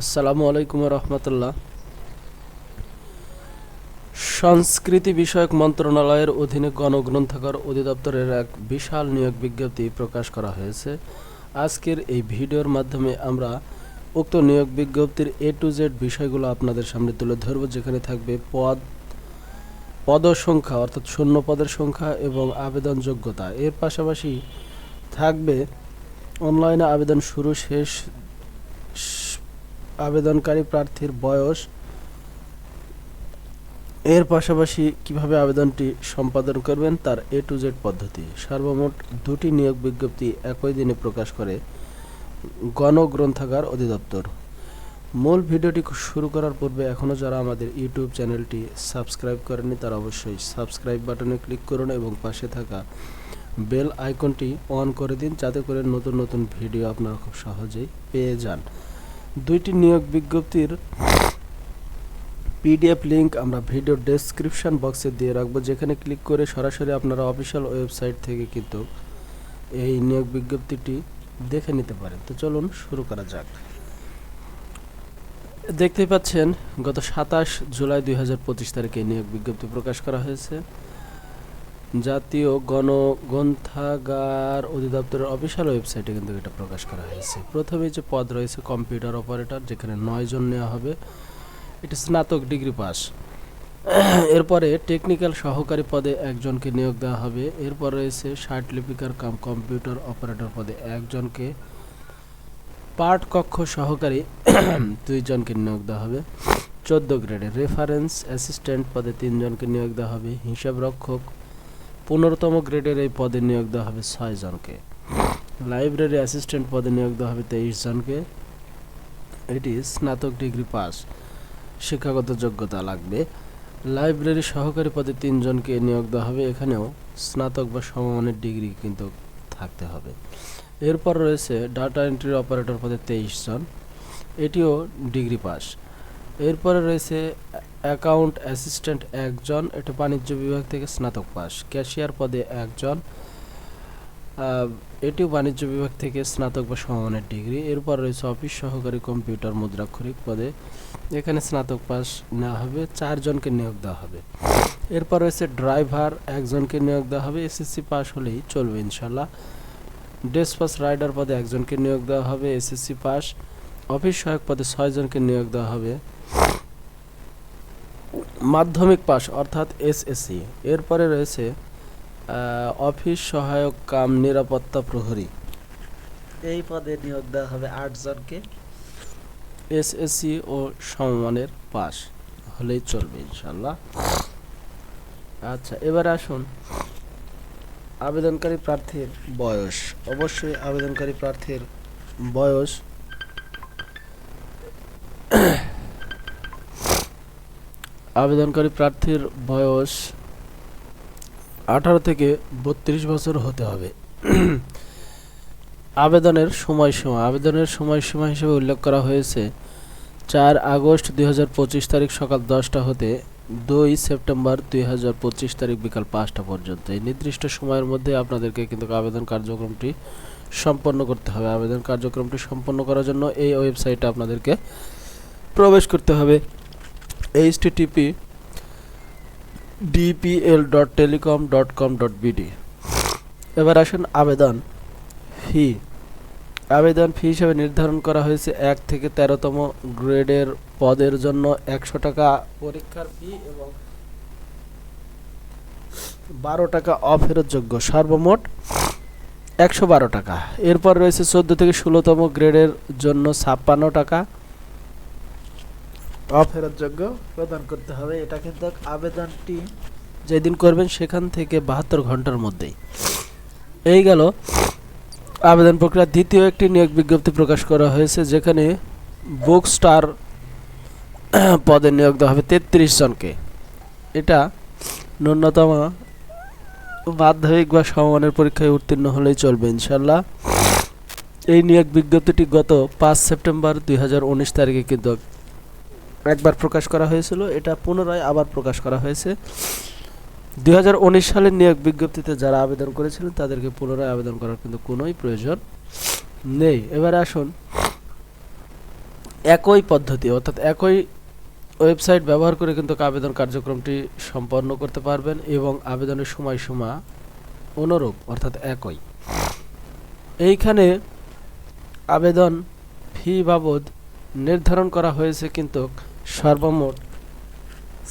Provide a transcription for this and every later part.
আসসালামু আলাইকুম রহমতুল্লাহ। সংস্কৃতি বিষয়ক মন্ত্রণালয়ের অধীনে গণগ্রন্থাগার অধিদপ্তরের এক বিশাল নিয়োগ বিজ্ঞপ্তি প্রকাশ করা হয়েছে। আজকের এই ভিডিওর মাধ্যমে আমরা উক্ত নিয়োগ বিজ্ঞপ্তির এ টু জেড বিষয়গুলো আপনাদের সামনে তুলে ধরব, যেখানে থাকবে পদ পদ সংখ্যা, অর্থাৎ শূন্য পদের সংখ্যা এবং আবেদন যোগ্যতা। এর পাশাপাশি থাকবে অনলাইনে আবেদন শুরু শেষ আবেদনকারী প্রার্থীর বয়স। এর পাশাপাশি কীভাবে আবেদনটি সম্পাদন করবেন তার এ টু জেড পদ্ধতি। সর্বমোট দুটি নিয়োগ বিজ্ঞপ্তি একই দিনে প্রকাশ করে গণগ্রন্থাগার অধিদপ্তর। মূল ভিডিওটি শুরু করার পূর্বে এখনও যারা আমাদের ইউটিউব চ্যানেলটি সাবস্ক্রাইব করেনি তারা অবশ্যই সাবস্ক্রাইব বাটনে ক্লিক করুন এবং পাশে থাকা বেল আইকনটি অন করে দিন, যাতে করে নতুন নতুন ভিডিও আপনারা খুব সহজেই পেয়ে যান। দুইটি নিয়োগ বিজ্ঞপ্তির পিডিএফ লিংক আমরা ভিডিও ডেসক্রিপশন বক্সে দিয়ে রাখব, যেখানে ক্লিক করে সরাসরি আপনারা অফিসিয়াল ওয়েবসাইট থেকে কিন্তু এই নিয়োগ বিজ্ঞপ্তিটি দেখে নিতে পারেন। তো চলুন শুরু করা যাক। দেখতেই পাচ্ছেন, গত সাতাশ জুলাই দুই হাজার পঁচিশ তারিখে নিয়োগ বিজ্ঞপ্তি প্রকাশ করা হয়েছে। জাতীয় গণগ্রন্থাগার অধিদপ্তরের অফিসিয়াল ওয়েবসাইটে কিন্তু এটা প্রকাশ করা হয়েছে। প্রথমে যে পদ রয়েছে কম্পিউটার অপারেটর, যেখানে নয় জন নেওয়া হবে। এটি স্নাতক ডিগ্রি পাস। এরপরে টেকনিক্যাল সহকারী পদে একজনকে নিয়োগ দেওয়া হবে। এরপর রয়েছে ষাট লিপিকার কাম কম্পিউটার অপারেটর পদে একজনকে। পাঠ কক্ষ সহকারী দুইজনকে নিয়োগ দেওয়া হবে। চোদ্দ গ্রেডে রেফারেন্স অ্যাসিস্ট্যান্ট পদে তিনজনকে নিয়োগ দেওয়া হবে। হিসাব রক্ষক পনেরোতম গ্রেডের এই পদে নিয়োগ দেওয়া হবে ছয় জনকে। লাইব্রেরি অ্যাসিস্ট্যান্ট পদে নিয়োগ দেওয়া হবে তেইশ জনকে। এটি স্নাতক ডিগ্রি পাস। শিক্ষাগত যোগ্যতা লাগবে। লাইব্রেরি সহকারী পদে তিনজনকে নিয়োগ দেওয়া হবে। এখানেও স্নাতক বা সমমানের ডিগ্রি কিন্তু থাকতে হবে। এরপর রয়েছে ডাটা এন্ট্রি অপারেটর পদে তেইশ জন। এটিও ডিগ্রি পাস। এরপরে রয়েছে অ্যাকাউন্ট অ্যাসিস্ট্যান্ট একজন, এটা বাণিজ্য বিভাগ থেকে স্নাতক পাস ক্যাশিয়ার পদে একজন এটিও বাণিজ্য বিভাগ থেকে স্নাতক বা সমমানের ডিগ্রি এরপর রয়েছে অফিস সহকারী কম্পিউটার মুদ্রাক্ষরিক পদে, এখানে স্নাতক পাস নেওয়া হবে, চারজনকে নিয়োগ দেওয়া হবে। এরপর রয়েছে ড্রাইভার একজনকে নিয়োগ দেওয়া হবে এসএসসি পাস হলেই চলবে ইনশাল্লাহ ডেসপাস রাইডার পদে একজনকে নিয়োগ দেওয়া হবে এসএসসি পাস অফিস সহায়ক পদে ছয়জনকে নিয়োগ দেওয়া হবে। মাধ্যমিক পাস অর্থাৎ এসএসসি এরপরে রয়েছে অফিস সহায়ক কাম নিরাপত্তা প্রহরী। এই পদে নিয়োগ দেওয়া হবে আটজনকে এসএসসি ও সমমানের পাস হলেই চলবে ইনশাল্লাহ আচ্ছা এবার আসুন। আবেদনকারী প্রার্থীর বয়স। অবশ্যই আবেদনকারী প্রার্থীর বয়স আবেদনকারী প্রার্থীর বয়স আঠারো থেকে বত্রিশ বছর হতে হবে। আবেদনের সময়সীমা আবেদনের সময়সীমা হিসেবে উল্লেখ করা হয়েছে, চার আগস্ট দু হাজার পঁচিশ তারিখ সকাল দশটা হতে দুই সেপ্টেম্বর দুই হাজার পঁচিশ তারিখ বিকাল পাঁচটা পর্যন্ত। এই নির্দিষ্ট সময়ের মধ্যে আপনাদেরকে কিন্তু আবেদন কার্যক্রমটি সম্পন্ন করতে হবে। আবেদন কার্যক্রমটি সম্পন্ন করার জন্য এই ওয়েবসাইটে আপনাদেরকে প্রবেশ করতে হবে। H T P DPL dot telecom dot com dot BD এবার আসুন আবেদন ফি আবেদন ফি হিসেবে নির্ধারণ করা হয়েছে এক থেকে তেরোতম গ্রেডের পদের জন্য একশো টাকা পরীক্ষার ফি এবং বারো টাকা অফেরতযোগ্য, সর্বমোট একশো বারো টাকা। এরপর রয়েছে চোদ্দ থেকে ষোলোতম গ্রেডের জন্য ছাপ্পান্ন টাকা অফেরতযোগ্য প্রদান করতে হবে। এটা কিন্তু আবেদনটি যেদিন করবেন সেখান থেকে বাহাত্তর ঘণ্টার মধ্যেই। এই গেল। আবেদন প্রক্রিয়ার দ্বিতীয় একটি নিয়োগ বিজ্ঞপ্তি প্রকাশ করা হয়েছে, যেখানে বুক স্টার পদে নিয়োগ দেওয়া হবে তেত্রিশ জনকে। এটা ন্যূনতম মাধ্যমিক বা সমমানের পরীক্ষায় উত্তীর্ণ হলেই চলবে ইনশাল্লাহ এই নিয়োগ বিজ্ঞপ্তিটি গত পাঁচ সেপ্টেম্বর দুই হাজার উনিশ তারিখে কিন্তু একবার প্রকাশ করা হয়েছিল, এটা পুনরায় আবার প্রকাশ করা হয়েছে। দুই সালের নিয়োগ বিজ্ঞপ্তিতে যারা আবেদন করেছিলেন, তাদেরকে পুনরায় আবেদন করার কিন্তু কোনোই প্রয়োজন নেই। এবারে আসুন, একই পদ্ধতি, অর্থাৎ একই ওয়েবসাইট ব্যবহার করে কিন্তু আবেদন কার্যক্রমটি সম্পন্ন করতে পারবেন এবং আবেদনের সময়সীমা অনুরূপ, অর্থাৎ একই। এইখানে আবেদন ফি বাবদ নির্ধারণ করা হয়েছে কিন্তু সর্বমোট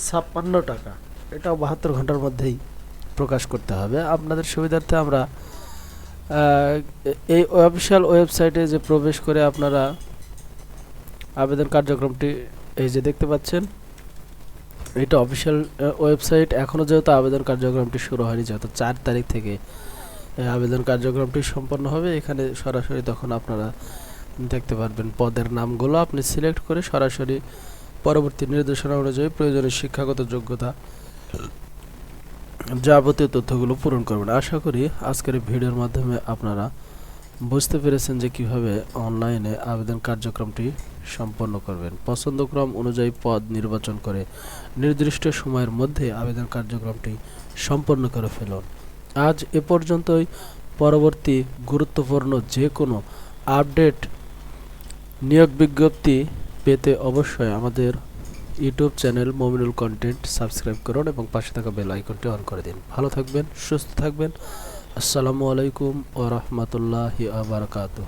ছাপ্পান্ন টাকা। এটাও বাহাত্তর ঘণ্টার মধ্যেই প্রকাশ করতে হবে। আপনাদের সুবিধার্থে আমরা এই অফিসিয়াল ওয়েবসাইটে যে প্রবেশ করে আপনারা আবেদন কার্যক্রমটি, এই যে দেখতে পাচ্ছেন, এটা অফিসিয়াল ওয়েবসাইট এখনও যেহেতু আবেদন কার্যক্রমটি শুরু হয়নি, যেহেতু চার তারিখ থেকে আবেদন কার্যক্রমটি সম্পন্ন হবে, এখানে সরাসরি তখন আপনারা দেখতে পারবেন পদের নামগুলো। আপনি সিলেক্ট করে সরাসরি পরবর্তী নির্দেশনা অনুযায়ী প্রয়োজনীয় শিক্ষাগত যোগ্যতা যাবতীয় তথ্যগুলো পূরণ করবেন। আশা করি আজকের ভিডিওর মাধ্যমে আপনারা বুঝতে পেরেছেন যে কীভাবে অনলাইনে আবেদন কার্যক্রমটি সম্পন্ন করবেন। পছন্দক্রম অনুযায়ী পদ নির্বাচন করে নির্দিষ্ট সময়ের মধ্যে আবেদন কার্যক্রমটি সম্পন্ন করে ফেলুন। আজ এ পর্যন্তই। পরবর্তী গুরুত্বপূর্ণ যে কোনো আপডেট নিয়োগ বিজ্ঞপ্তি পেতে অবশ্যই আমাদের YouTube channel Mominul content subscribe করুন এবং পাশে থাকা বেল আইকনটি অন করে দিন। ভালো থাকবেন, সুস্থ থাকবেন। আসসালামু আলাইকুম ও রহমতুল্লাহি আবরকাতুহ